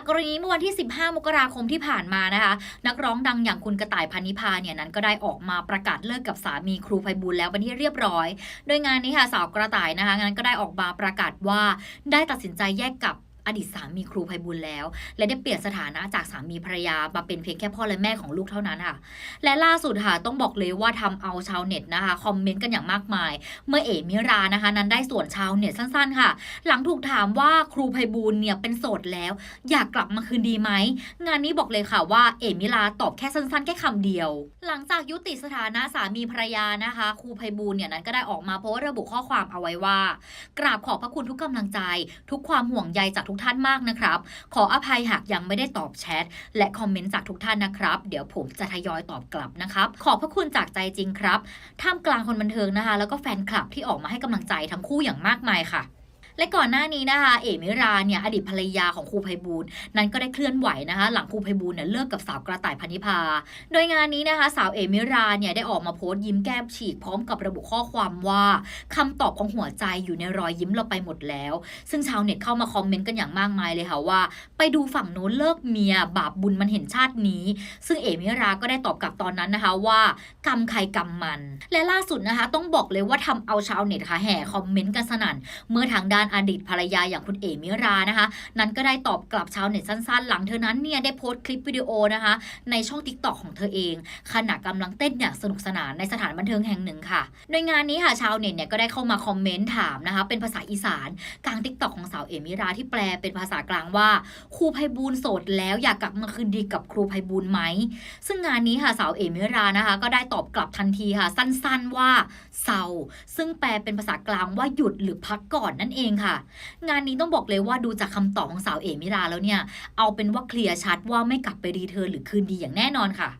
จากกรณีเมื่อวันที่ 15 มกราคมที่ผ่านมานะคะ นักร้องดังอย่างคุณกระต่ายพานิพาเนี่ยนั้นก็ได้ออกมาประกาศเลิกกับสามีครูไพบูลแล้วเป็นที่เรียบร้อย โดยงานนี้ค่ะสาวกระต่ายนะคะงั้นก็ได้ออกมาประกาศว่าได้ตัดสินใจแยกกับ อดีตสามีครูไพบูลย์แล้ว และได้เปลี่ยนสถานะจากสามีภรรยามาเป็นเพียงแค่พ่อและแม่ของลูกเท่านั้นค่ะ และล่าสุดค่ะต้องบอกเลยว่าทำเอาชาวเน็ตนะคะคอมเมนต์กันอย่างมากมาย เมื่อเอ๋มิรานะคะ นั้นได้ส่วนชาวเน็ตสั้นๆ ค่ะ หลังถูกถามว่าครูไพบูลย์เนี่ยเป็นโสดแล้ว อยากกลับมาคืนดีไหมงานนี้บอกเลยค่ะว่าเอ๋มิลาตอบแค่สั้นๆ แค่คำเดียว หลังจากยุติสถานะสามีภรรยานะคะ ครูไพบูลเนี่ยนั้นก็ได้ออกมาโพสต์ระบุข้อความเอาไว้ว่า กราบขอบพระคุณทุกกำลังใจ ทุกความห่วงใยจากทุกท่านมากนะครับ ขออภัยหากยังไม่ได้ตอบแชทและคอมเมนต์จากทุกท่านนะครับ เดี๋ยวผมจะทยอยตอบกลับนะครับ ขอบพระคุณจากใจจริงครับ ท่ามกลางคนบันเทิงนะคะ แล้วก็แฟนคลับที่ออกมาให้กำลังใจทั้งคู่อย่างมากมายค่ะ และก่อนหน้านี้นะคะเอมิราเนี่ยอดีตภรรยาของครูไพบูลนั้นก็ได้เคลื่อนไหวนะคะ หลังครูไพบูลเนี่ยเลิกกับสาวกระต่ายพันิพา โดยงานนี้นะคะ สาวเอมิราเนี่ยได้ออกมาโพสต์ยิ้มแก้มฉีกพร้อมกับระบุข้อความว่าคำตอบของหัวใจอยู่ในรอยยิ้มเราไปหมดแล้ว ซึ่งชาวเน็ตเข้ามาคอมเมนต์กันอย่างมากมายเลยค่ะว่า ไปดูฝั่งโน้นเลิกเมีย บาปบุญมันเห็นชาตินี้ ซึ่งเอมิราก็ได้ตอบกลับตอนนั้นนะคะว่ากรรมใครกรรมมัน และล่าสุดนะคะ ต้องบอกเลยว่าทำเอาชาวเน็ตค่ะแห่คอมเมนต์กันสนั่นเมื่อทางด้านอดีตภรรยาอย่างคุณเอมิรานะคะ นั้นก็ได้ตอบกลับชาวเน็ตสั้นๆ หลังเธอนั้นเนี่ยได้โพสต์คลิปวิดีโอนะคะ ในช่องติ๊กตอกของเธอเอง ขณะกำลังเต้นอย่างสนุกสนานในสถานบันเทิงแห่งหนึ่งค่ะ โดยงานนี้ค่ะชาวเน็ตเนี่ยก็ได้เข้ามาคอมเมนต์ถามนะคะ เป็นภาษาอีสานกลางติ๊กตอกของสาวเอมิราที่แปลเป็นภาษากลางว่าครูไพบูลย์โสดแล้วอยากกลับมาคืนดีกับครูไพบูลย์ไหม ซึ่งงานนี้ค่ะสาวเอมิรานะคะ ก็ได้ตอบกลับทันทีค่ะ สั้นๆว่าเศร้าซึ่งแปลเป็นภาษากลางว่าหยุดหรือพักก่อนนั่นเองค่ะ งานนี้ต้องบอกเลยว่าดูจากคำตอบของสาวเอมิราแล้วเนี่ย เอาเป็นว่าเคลียร์ชัดว่าไม่กลับไปรีเทิร์นหรือคืนดีอย่างแน่นอนค่ะ